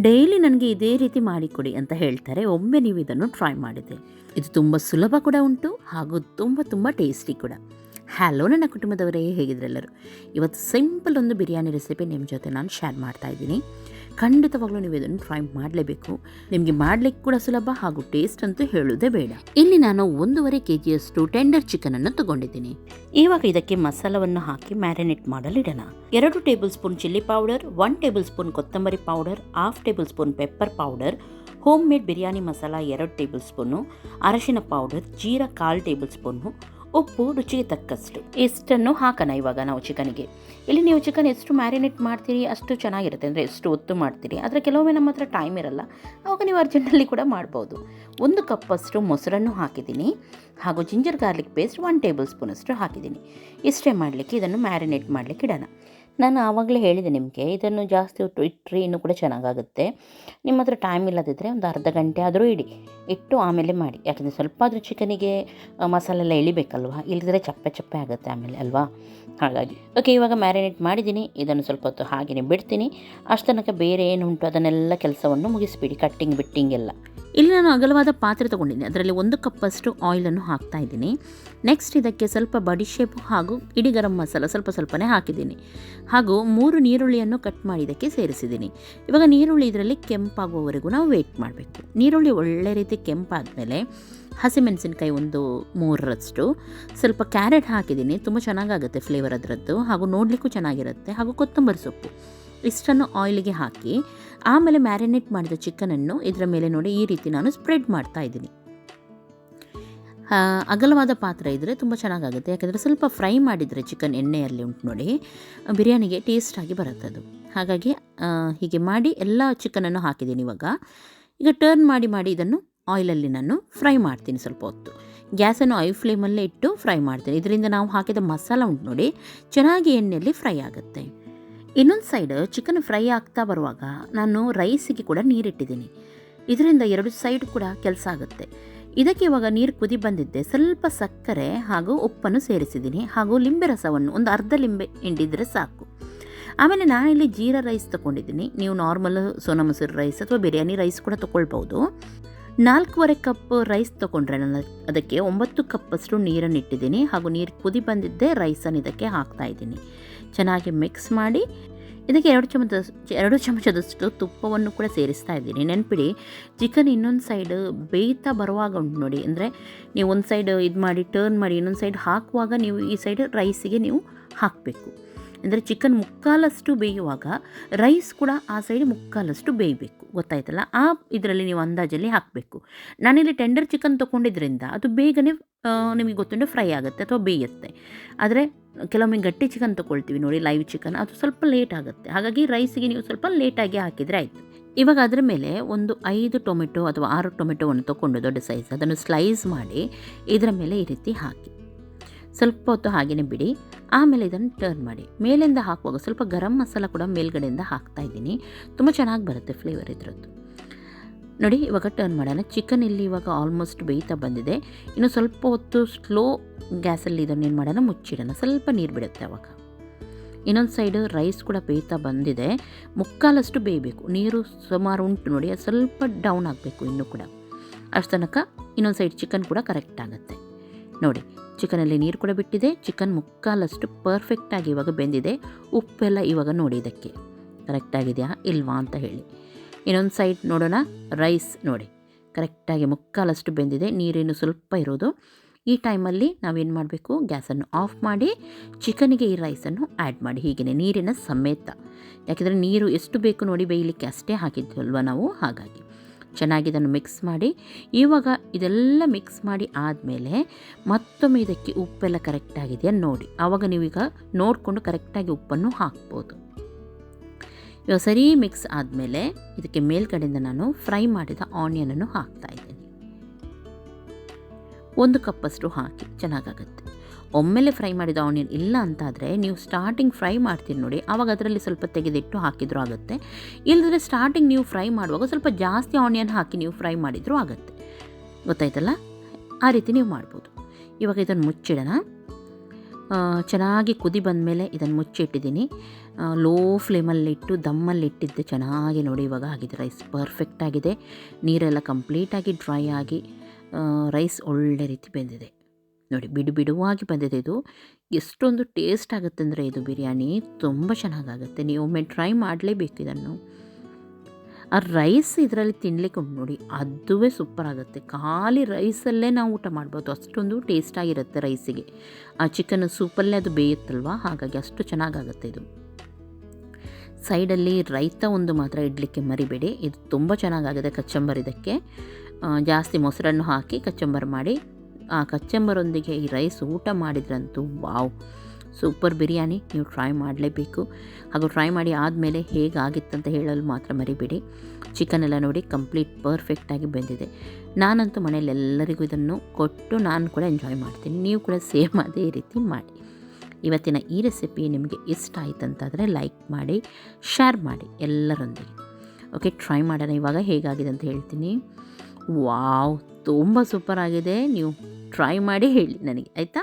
Daily ನನಗೆ ಇದೇ ರೀತಿ ಮಾಡಿಕೊಡಿ ಅಂತ ಹೇಳ್ತಾರೆ. ಒಮ್ಮೆ ನೀವು ಇದನ್ನು ಟ್ರೈ ಮಾಡಿದೆ ಇದು ತುಂಬ ಸುಲಭ ಕೂಡ ಉಂಟು ಹಾಗೂ ತುಂಬ ತುಂಬ ಟೇಸ್ಟಿ ಕೂಡ. ಹ್ಯಾಲೋ ನನ್ನ ಕುಟುಂಬದವರೇ ಹೇಗಿದ್ರೆಲ್ಲರೂ? ಇವತ್ತು ಸಿಂಪಲ್ ಒಂದು ಬಿರಿಯಾನಿ ರೆಸಿಪಿ ನಿಮ್ಮ ಜೊತೆ ನಾನು ಶೇರ್ ಮಾಡ್ತಾ ಇದ್ದೀನಿ. ಖಂಡಿತವಾಗ್ಲೂ ನೀವು ಇದನ್ನು ಟ್ರೈ ಮಾಡಲೇಬೇಕು. ನಿಮಗೆ ಮಾಡಲಿಕ್ಕೆ ಕೂಡ ಸುಲಭ ಹಾಗೂ ಟೇಸ್ಟ್ ಅಂತೂ ಹೇಳೋದೇ ಬೇಡ. ಇಲ್ಲಿ ನಾನು ಒಂದೂವರೆ ಕೆ ಜಿಯಷ್ಟು ಟೆಂಡರ್ ಚಿಕನನ್ನು ತಗೊಂಡಿದ್ದೀನಿ. ಇವಾಗ ಇದಕ್ಕೆ ಮಸಾಲವನ್ನು ಹಾಕಿ ಮ್ಯಾರಿನೇಟ್ ಮಾಡಲಿಡೋಣ. ಎರಡು table spoon chilli powder one table spoon ಕೊತ್ತಂಬರಿ powder half table spoon pepper powder home made biryani masala ಎರಡು ಟೇಬಲ್ ಸ್ಪೂನು ಅರಶಿನ ಪೌಡರ್ ಜೀರಾ ಕಾಲು ಟೇಬಲ್ ಸ್ಪೂನು ಉಪ್ಪು ರುಚಿಗೆ ತಕ್ಕಷ್ಟು. ಇಷ್ಟನ್ನು ಹಾಕೋಣ ಇವಾಗ ನಾವು ಚಿಕನಿಗೆ. ಇಲ್ಲಿ ನೀವು ಚಿಕನ್ ಎಷ್ಟು ಮ್ಯಾರಿನೇಟ್ ಮಾಡ್ತೀರಿ, ಅಷ್ಟು ಚೆನ್ನಾಗಿರುತ್ತೆ. ಅಂದರೆ ಎಷ್ಟು ಒತ್ತು ಮಾಡ್ತೀರಿ. ಆದರೆ ಕೆಲವೊಮ್ಮೆ ನಮ್ಮ ಹತ್ರ ಟೈಮ್ ಇರಲ್ಲ. ಆವಾಗ ನೀವು ಅರ್ಜೆಂಟಲ್ಲಿ ಕೂಡ ಮಾಡ್ಬೋದು. ಒಂದು ಕಪ್ಪಷ್ಟು ಮೊಸರನ್ನು ಹಾಕಿದ್ದೀನಿ. ಹಾಗೂ ginger garlic paste one table ಸ್ಪೂನಷ್ಟು ಹಾಕಿದ್ದೀನಿ. ಇಷ್ಟೇ ಮಾಡಲಿಕ್ಕೆ, ಇದನ್ನು ಮ್ಯಾರಿನೇಟ್ ಮಾಡಲಿಕ್ಕೆ ಇಡೋಣ. ನಾನು ಆವಾಗಲೇ ಹೇಳಿದೆ ನಿಮಗೆ, ಇದನ್ನು ಜಾಸ್ತಿ ಹೊತ್ತು ಇಟ್ಟರೆ ಇನ್ನೂ ಕೂಡ ಚೆನ್ನಾಗಾಗುತ್ತೆ. ನಿಮ್ಮ ಹತ್ರ ಟೈಮ್ ಇಲ್ಲದಿದ್ದರೆ ಒಂದು ಅರ್ಧ ಗಂಟೆ ಆದರೂ ಇಡಿ, ಇಟ್ಟು ಆಮೇಲೆ ಮಾಡಿ. ಯಾಕಂದರೆ ಸ್ವಲ್ಪ ಆದರೂ ಚಿಕನಿಗೆ ಮಸಾಲೆಲ್ಲ ಎಳಿಬೇಕಲ್ವಾ? ಇಲ್ಲದಿದ್ರೆ ಚಪ್ಪೆ ಚಪ್ಪೆ ಆಗುತ್ತೆ ಆಮೇಲೆ, ಅಲ್ವಾ? ಹಾಗಾಗಿ ಓಕೆ ಇವಾಗ ಮ್ಯಾರಿನೇಟ್ ಮಾಡಿದ್ದೀನಿ. ಇದನ್ನು ಸ್ವಲ್ಪ ಹೊತ್ತು ಹಾಗೆಯೇ ಬಿಡ್ತೀನಿ. ಅಷ್ಟು ತನಕ ಬೇರೆ ಏನು ಉಂಟು ಅದನ್ನೆಲ್ಲ ಕೆಲಸವನ್ನು ಮುಗಿಸ್ಬಿಡಿ ಕಟ್ಟಿಂಗ್ ಬಿಟ್ಟಿಂಗ್ ಎಲ್ಲ. ಇಲ್ಲಿ ನಾನು ಅಗಲವಾದ ಪಾತ್ರೆ ತೊಗೊಂಡಿದ್ದೀನಿ ಅದರಲ್ಲಿ ಒಂದು ಕಪ್ಪಷ್ಟು ಆಯಿಲನ್ನು ಹಾಕ್ತಾ ಇದ್ದೀನಿ. ನೆಕ್ಸ್ಟ್ ಇದಕ್ಕೆ ಸ್ವಲ್ಪ ಬಡಿ ಶೇಪ್ ಹಾಗೂ ಇಡಿ ಗರಂ ಮಸಾಲ ಸ್ವಲ್ಪ ಸ್ವಲ್ಪನೇ ಹಾಕಿದ್ದೀನಿ. ಹಾಗೂ ಮೂರು ನೀರುಳ್ಳಿಯನ್ನು ಕಟ್ ಮಾಡಿ ಇದಕ್ಕೆ ಸೇರಿಸಿದ್ದೀನಿ. ಇವಾಗ ನೀರುಳ್ಳಿ ಇದರಲ್ಲಿ ಕೆಂಪಾಗುವವರೆಗೂ ನಾವು ವೇಟ್ ಮಾಡಬೇಕು. ನೀರುಳ್ಳಿ ಒಳ್ಳೆ ರೀತಿ ಕೆಂಪಾದಮೇಲೆ ಹಸಿಮೆಣಸಿನ್ಕಾಯಿ ಒಂದು ಮೂರರಷ್ಟು, ಸ್ವಲ್ಪ ಕ್ಯಾರೆಟ್ ಹಾಕಿದ್ದೀನಿ. ತುಂಬ ಚೆನ್ನಾಗಾಗುತ್ತೆ ಫ್ಲೇವರ್ ಅದರದ್ದು. ಹಾಗೂ ನೋಡಲಿಕ್ಕೂ ಚೆನ್ನಾಗಿರುತ್ತೆ. ಹಾಗೂ ಕೊತ್ತಂಬರಿ ಸೊಪ್ಪು. ಇಷ್ಟನ್ನು ಆಯಿಲಿಗೆ ಹಾಕಿ, ಆಮೇಲೆ ಮ್ಯಾರಿನೇಟ್ ಮಾಡಿದ ಚಿಕನನ್ನು ಇದರ ಮೇಲೆ ನೋಡಿ ಈ ರೀತಿ ನಾನು ಸ್ಪ್ರೆಡ್ ಮಾಡ್ತಾ ಇದ್ದೀನಿ. ಅಗಲವಾದ ಪಾತ್ರೆ ಇದ್ದರೆ ತುಂಬ ಚೆನ್ನಾಗಾಗುತ್ತೆ. ಯಾಕೆಂದರೆ ಸ್ವಲ್ಪ ಫ್ರೈ ಮಾಡಿದರೆ ಚಿಕನ್ ಎಣ್ಣೆಯಲ್ಲಿ ಉಂಟು ನೋಡಿ, ಬಿರಿಯಾನಿಗೆ ಟೇಸ್ಟಾಗಿ ಬರುತ್ತೆ ಅದು. ಹಾಗಾಗಿ ಹೀಗೆ ಮಾಡಿ ಎಲ್ಲ ಚಿಕನನ್ನು ಹಾಕಿದ್ದೀನಿ ಇವಾಗ. ಈಗ ಟರ್ನ್ ಮಾಡಿ ಮಾಡಿ ಇದನ್ನು ಆಯಿಲಲ್ಲಿ ನಾನು ಫ್ರೈ ಮಾಡ್ತೀನಿ ಸ್ವಲ್ಪ ಹೊತ್ತು. ಗ್ಯಾಸನ್ನು ಐ ಫ್ಲೇಮಲ್ಲೇ ಇಟ್ಟು ಫ್ರೈ ಮಾಡ್ತೀನಿ. ಇದರಿಂದ ನಾವು ಹಾಕಿದ ಮಸಾಲ ಉಂಟು ನೋಡಿ, ಚೆನ್ನಾಗಿ ಎಣ್ಣೆಯಲ್ಲಿ ಫ್ರೈ ಆಗುತ್ತೆ. ಇನ್ನೊಂದು ಸೈಡ್ ಚಿಕನ್ ಫ್ರೈ ಆಗ್ತಾ ಬರುವಾಗ ನಾನು ರೈಸಿಗೆ ಕೂಡ ನೀರಿಟ್ಟಿದ್ದೀನಿ. ಇದರಿಂದ ಎರಡು ಸೈಡ್ ಕೂಡ ಕೆಲಸ ಆಗುತ್ತೆ. ಇದಕ್ಕೆ ಇವಾಗ ನೀರು ಕುದಿ ಬಂದಿದ್ದೆ. ಸ್ವಲ್ಪ ಸಕ್ಕರೆ ಹಾಗೂ ಉಪ್ಪನ್ನು ಸೇರಿಸಿದ್ದೀನಿ ಹಾಗೂ ಲಿಂಬೆ ರಸವನ್ನು ಒಂದು ಅರ್ಧ ಲಿಂಬೆ ಹಿಂಡಿದರೆ ಸಾಕು. ಆಮೇಲೆ ನಾನಿಲ್ಲಿ ಜೀರಾ ರೈಸ್ ತೊಗೊಂಡಿದ್ದೀನಿ ನೀವು ನಾರ್ಮಲ್ ಸೋನಾ ಮೊಸರು ರೈಸ್ ಅಥವಾ ಬಿರಿಯಾನಿ ರೈಸ್ ಕೂಡ ತೊಗೊಳ್ಬೋದು ನಾಲ್ಕೂವರೆ ಕಪ್ ರೈಸ್ ತೊಗೊಂಡ್ರೆ ನಾನು ಅದಕ್ಕೆ ಒಂಬತ್ತು ಕಪ್ಪಷ್ಟು ನೀರನ್ನು ಇಟ್ಟಿದ್ದೀನಿ ಹಾಗೂ ನೀರು ಕುದಿ ಬಂದಿದ್ದೆ ರೈಸನ್ನು ಇದಕ್ಕೆ ಹಾಕ್ತಾ ಇದ್ದೀನಿ. ಚೆನ್ನಾಗಿ ಮಿಕ್ಸ್ ಮಾಡಿ ಇದಕ್ಕೆ ಎರಡು ಚಮಚ ಎರಡು ಚಮಚದಷ್ಟು ತುಪ್ಪವನ್ನು ಕೂಡ ಸೇರಿಸ್ತಾ ಇದ್ದೀನಿ. ನೆನಪಿಡಿ ಚಿಕನ್ ಇನ್ನೊಂದು ಸೈಡ್ ಬೇಯ್ತಾ ಬರುವಾಗ ಉಂಟು ನೋಡಿ. ಅಂದರೆ ನೀವು ಒಂದು ಸೈಡ್ ಇದು ಮಾಡಿ ಟರ್ನ್ ಮಾಡಿ, ಇನ್ನೊಂದು ಸೈಡ್ ಹಾಕುವಾಗ ನೀವು ಈ ಸೈಡ್ ರೈಸಿಗೆ ನೀವು ಹಾಕಬೇಕು. ಅಂದರೆ ಚಿಕನ್ ಮುಕ್ಕಾಲಷ್ಟು ಬೇಯುವಾಗ ರೈಸ್ ಕೂಡ ಆ ಸೈಡ್ ಮುಕ್ಕಾಲಷ್ಟು ಬೇಯಬೇಕು. ಗೊತ್ತಾಯ್ತಲ್ಲ? ಆ ಇದರಲ್ಲಿ ನೀವು ಅಂದಾಜಲ್ಲಿ ಹಾಕಬೇಕು. ನಾನಿಲ್ಲಿ ಟೆಂಡರ್ ಚಿಕನ್ ತೊಗೊಂಡಿದ್ದರಿಂದ ಅದು ಬೇಗನೆ ನಿಮಗೆ ಗೊತ್ತುಂಟು ಫ್ರೈ ಆಗುತ್ತೆ ಅಥವಾ ಬೇಯುತ್ತೆ. ಆದರೆ ಕೆಲವೊಮ್ಮೆ ಗಟ್ಟಿ ಚಿಕನ್ ತೊಗೊಳ್ತೀವಿ ನೋಡಿ ಲೈವ್ ಚಿಕನ್ ಅದು ಸ್ವಲ್ಪ ಲೇಟ್ ಆಗುತ್ತೆ. ಹಾಗಾಗಿ ರೈಸಿಗೆ ನೀವು ಸ್ವಲ್ಪ ಲೇಟಾಗಿ ಹಾಕಿದರೆ ಆಯಿತು. ಇವಾಗ ಅದರ ಮೇಲೆ ಒಂದು ಐದು ಟೊಮೆಟೊ ಅಥವಾ ಆರು ಟೊಮೆಟೊವನ್ನು ತೊಗೊಂಡು ದೊಡ್ಡ ಸೈಜ್ ಅದನ್ನು ಸ್ಲೈಸ್ ಮಾಡಿ ಇದರ ಮೇಲೆ ಈ ರೀತಿ ಹಾಕಿ. ಸ್ವಲ್ಪ ಹೊತ್ತು ಹಾಗೆಯೇ ಬಿಡಿ. ಆಮೇಲೆ ಇದನ್ನು ಟರ್ನ್ ಮಾಡಿ. ಮೇಲಿಂದ ಹಾಕುವಾಗ ಸ್ವಲ್ಪ ಗರಂ ಮಸಾಲ ಕೂಡ ಮೇಲ್ಗಡೆಯಿಂದ ಹಾಕ್ತಾ ಇದ್ದೀನಿ. ತುಂಬ ಚೆನ್ನಾಗಿ ಬರುತ್ತೆ ಫ್ಲೇವರ್ ಇದರದ್ದು. ನೋಡಿ, ಇವಾಗ ಟರ್ನ್ ಮಾಡೋಣ. ಚಿಕನ್ ಇಲ್ಲಿ ಇವಾಗ ಆಲ್ಮೋಸ್ಟ್ ಬೇಯ್ತಾ ಬಂದಿದೆ. ಇನ್ನು ಸ್ವಲ್ಪ ಹೊತ್ತು ಸ್ಲೋ ಗ್ಯಾಸಲ್ಲಿ ಇದನ್ನು ಏನು ಮಾಡೋಣ, ಮುಚ್ಚಿಡೋಣ. ಸ್ವಲ್ಪ ನೀರು ಬಿಡುತ್ತೆ ಅವಾಗ. ಇನ್ನೊಂದು ಸೈಡ್ ರೈಸ್ ಕೂಡ ಬೇಯ್ತಾ ಬಂದಿದೆ. ಮುಕ್ಕಾಲಷ್ಟು ಬೇಯಬೇಕು. ನೀರು ಸುಮಾರು ಉಂಟು ನೋಡಿ, ಅದು ಸ್ವಲ್ಪ ಡೌನ್ ಆಗಬೇಕು ಇನ್ನೂ ಕೂಡ. ಅಷ್ಟು ತನಕ ಇನ್ನೊಂದು ಸೈಡ್ ಚಿಕನ್ ಕೂಡ ಕರೆಕ್ಟ್ ಆಗುತ್ತೆ. ನೋಡಿ ಚಿಕನಲ್ಲಿ ನೀರು ಕೂಡ ಬಿಟ್ಟಿದೆ. ಚಿಕನ್ ಮುಕ್ಕಾಲಷ್ಟು ಪರ್ಫೆಕ್ಟಾಗಿ ಇವಾಗ ಬೆಂದಿದೆ. ಉಪ್ಪೆಲ್ಲ ಇವಾಗ ನೋಡಿ ಇದಕ್ಕೆ. ಕರೆಕ್ಟಾಗಿದೆಯಾ ಇಲ್ವಾ ಅಂತ ಹೇಳಿ. ಇನ್ನೊಂದು ಸೈಡ್ ನೋಡೋಣ. ರೈಸ್ ನೋಡಿ. ಕರೆಕ್ಟಾಗಿ ಮುಕ್ಕಾಲಷ್ಟು ಬೆಂದಿದೆ. ನೀರೇನು ಸ್ವಲ್ಪ ಇರೋದು. ಈ ಟೈಮಲ್ಲಿ ನಾವೇನು ಮಾಡಬೇಕು? ಗ್ಯಾಸನ್ನು ಆಫ್ ಮಾಡಿ ಚಿಕನಿಗೆ ಈ ರೈಸನ್ನು ಆ್ಯಡ್ ಮಾಡಿ. ಹೀಗೆ ನೀರಿನ ಸಮೇತ. ಯಾಕೆಂದರೆ ನೀರು ಎಷ್ಟು ಬೇಕು ನೋಡಿ ಬೇಯಲಿಕ್ಕೆ ಅಷ್ಟೇ ಹಾಕಿದ್ವಲ್ವ ನಾವು? ಹಾಗಾಗಿ. ಚೆನ್ನಾಗಿ ಇದನ್ನು ಮಿಕ್ಸ್ ಮಾಡಿ. ಇವಾಗ ಇದೆಲ್ಲ ಮಿಕ್ಸ್ ಮಾಡಿ ಆದಮೇಲೆ ಮತ್ತೊಮ್ಮೆ ಇದಕ್ಕೆ ಉಪ್ಪೆಲ್ಲ ಕರೆಕ್ಟಾಗಿದೆಯಾ ನೋಡಿ. ಆವಾಗ ನೀವೀಗ ನೋಡಿಕೊಂಡು ಕರೆಕ್ಟಾಗಿ ಉಪ್ಪನ್ನು ಹಾಕ್ಬೋದು. ಇವಾಗ ಸರಿ ಮಿಕ್ಸ್ ಆದಮೇಲೆ ಇದಕ್ಕೆ ಮೇಲ್ಗಡೆಯಿಂದ ನಾನು ಫ್ರೈ ಮಾಡಿದ ಆನಿಯನನ್ನು ಹಾಕ್ತಾ ಇದ್ದೀನಿ. ಒಂದು ಕಪ್ಪಷ್ಟು ಹಾಕಿ ಚೆನ್ನಾಗಾಗುತ್ತೆ. ಒಮ್ಮೆಲೆ ಫ್ರೈ ಮಾಡಿದ ಆನಿಯನ್ ಇಲ್ಲ ಅಂತಾದರೆ ನೀವು ಸ್ಟಾರ್ಟಿಂಗ್ ಫ್ರೈ ಮಾಡ್ತೀರಿ ನೋಡಿ ಆವಾಗ ಅದರಲ್ಲಿ ಸ್ವಲ್ಪ ತೆಗೆದಿಟ್ಟು ಹಾಕಿದರೂ ಆಗುತ್ತೆ. ಇಲ್ಲದ್ರೆ ಸ್ಟಾರ್ಟಿಂಗ್ ನೀವು ಫ್ರೈ ಮಾಡುವಾಗ ಸ್ವಲ್ಪ ಜಾಸ್ತಿ ಆನಿಯನ್ ಹಾಕಿ ನೀವು ಫ್ರೈ ಮಾಡಿದರೂ ಆಗುತ್ತೆ. ಗೊತ್ತಾಯ್ತಲ್ಲ? ಆ ರೀತಿ ನೀವು ಮಾಡ್ಬೋದು. ಇವಾಗ ಇದನ್ನು ಮುಚ್ಚಿಡೋಣ. ಚೆನ್ನಾಗಿ ಕುದಿ ಬಂದಮೇಲೆ ಇದನ್ನು ಮುಚ್ಚಿಟ್ಟಿದ್ದೀನಿ. ಲೋ ಫ್ಲೇಮಲ್ಲಿಟ್ಟು ದಮ್ಮಲ್ಲಿ ಇಟ್ಟಿದ್ದೆ ಚೆನ್ನಾಗಿ ನೋಡಿ, ಇವಾಗ ಆಗಿದೆ ರೈಸ್ ಪರ್ಫೆಕ್ಟ್ ಆಗಿದೆ. ನೀರೆಲ್ಲ ಕಂಪ್ಲೀಟಾಗಿ ಡ್ರೈ ಆಗಿ ರೈಸ್ ಒಳ್ಳೆ ರೀತಿ ಬೆಂದಿದೆ. ನೋಡಿ, ಬಿಡು ಬಿಡುವಾಗಿ ಬಂದಿದೆ ಇದು. ಎಷ್ಟೊಂದು ಟೇಸ್ಟ್ ಆಗುತ್ತೆ ಅಂದರೆ ಇದು ಬಿರಿಯಾನಿ. ತುಂಬ ಚೆನ್ನಾಗಾಗುತ್ತೆ. ನೀವು ಒಮ್ಮೆ ಟ್ರೈ ಮಾಡಲೇಬೇಕು ಇದನ್ನು. ಆ ರೈಸ್ ಇದರಲ್ಲಿ ತಿನ್ನಲಿಕ್ಕೆ ಉಂಟು ನೋಡಿ, ಅದುವೇ ಸೂಪರ್ ಆಗುತ್ತೆ. ಖಾಲಿ ರೈಸಲ್ಲೇ ನಾವು ಊಟ ಮಾಡ್ಬೋದು. ಅಷ್ಟೊಂದು ಟೇಸ್ಟಾಗಿರುತ್ತೆ ರೈಸಿಗೆ ಆ ಚಿಕನ್ ಸೂಪಲ್ಲೇ ಅದು ಬೇಯುತ್ತಲ್ವ? ಹಾಗಾಗಿ ಅಷ್ಟು ಚೆನ್ನಾಗಾಗುತ್ತೆ ಇದು. ಸೈಡಲ್ಲಿ ರೈತ ಒಂದು ಮಾತ್ರ ಇಡಲಿಕ್ಕೆ ಮರಿಬೇಡಿ. ಇದು ತುಂಬ ಚೆನ್ನಾಗಾಗಿದೆ ಕಚ್ಚಂಬರ್ ಇದಕ್ಕೆ. ಜಾಸ್ತಿ ಮೊಸರನ್ನು ಹಾಕಿ ಕಚ್ಚಂಬರ್ ಮಾಡಿ. ಆ ಕಚ್ಚಂಬರೊಂದಿಗೆ ಈ ರೈಸ್ ಊಟ ಮಾಡಿದ್ರಂತೂ ವಾವ್. ಸೂಪರ್ ಬಿರಿಯಾನಿ, ನೀವು ಟ್ರೈ ಮಾಡಲೇಬೇಕು. ಹಾಗೂ ಟ್ರೈ ಮಾಡಿ ಆದಮೇಲೆ ಹೇಗಾಗಿತ್ತಂತ ಹೇಳಲು ಮಾತ್ರ ಮರಿಬೇಡಿ. ಚಿಕನ್ ಎಲ್ಲ ನೋಡಿ ಕಂಪ್ಲೀಟ್ ಪರ್ಫೆಕ್ಟಾಗಿ ಬೆಂದಿದೆ. ನಾನಂತೂ ಮನೇಲಿ ಎಲ್ಲರಿಗೂ ಇದನ್ನು ಕೊಟ್ಟು ನಾನು ಕೂಡ ಎಂಜಾಯ್ ಮಾಡ್ತೀನಿ. ನೀವು ಕೂಡ ಸೇಮ್ ಅದೇ ರೀತಿ ಮಾಡಿ. ಇವತ್ತಿನ ಈ ರೆಸಿಪಿ ನಿಮಗೆ ಇಷ್ಟ ಆಯ್ತಂತಾದರೆ ಲೈಕ್ ಮಾಡಿ, ಶೇರ್ ಮಾಡಿ ಎಲ್ಲರೊಂದಿಗೆ. ಓಕೆ, ಟ್ರೈ ಮಾಡೋಣ ಇವಾಗ ಹೇಗಾಗಿದೆ ಅಂತ ಹೇಳ್ತೀನಿ. ವಾವ್, ತುಂಬ ಸೂಪರ್ ಆಗಿದೆ. ನೀವು ಟ್ರೈ ಮಾಡಿ ಹೇಳಿ ನನಗೆ, ಆಯಿತಾ?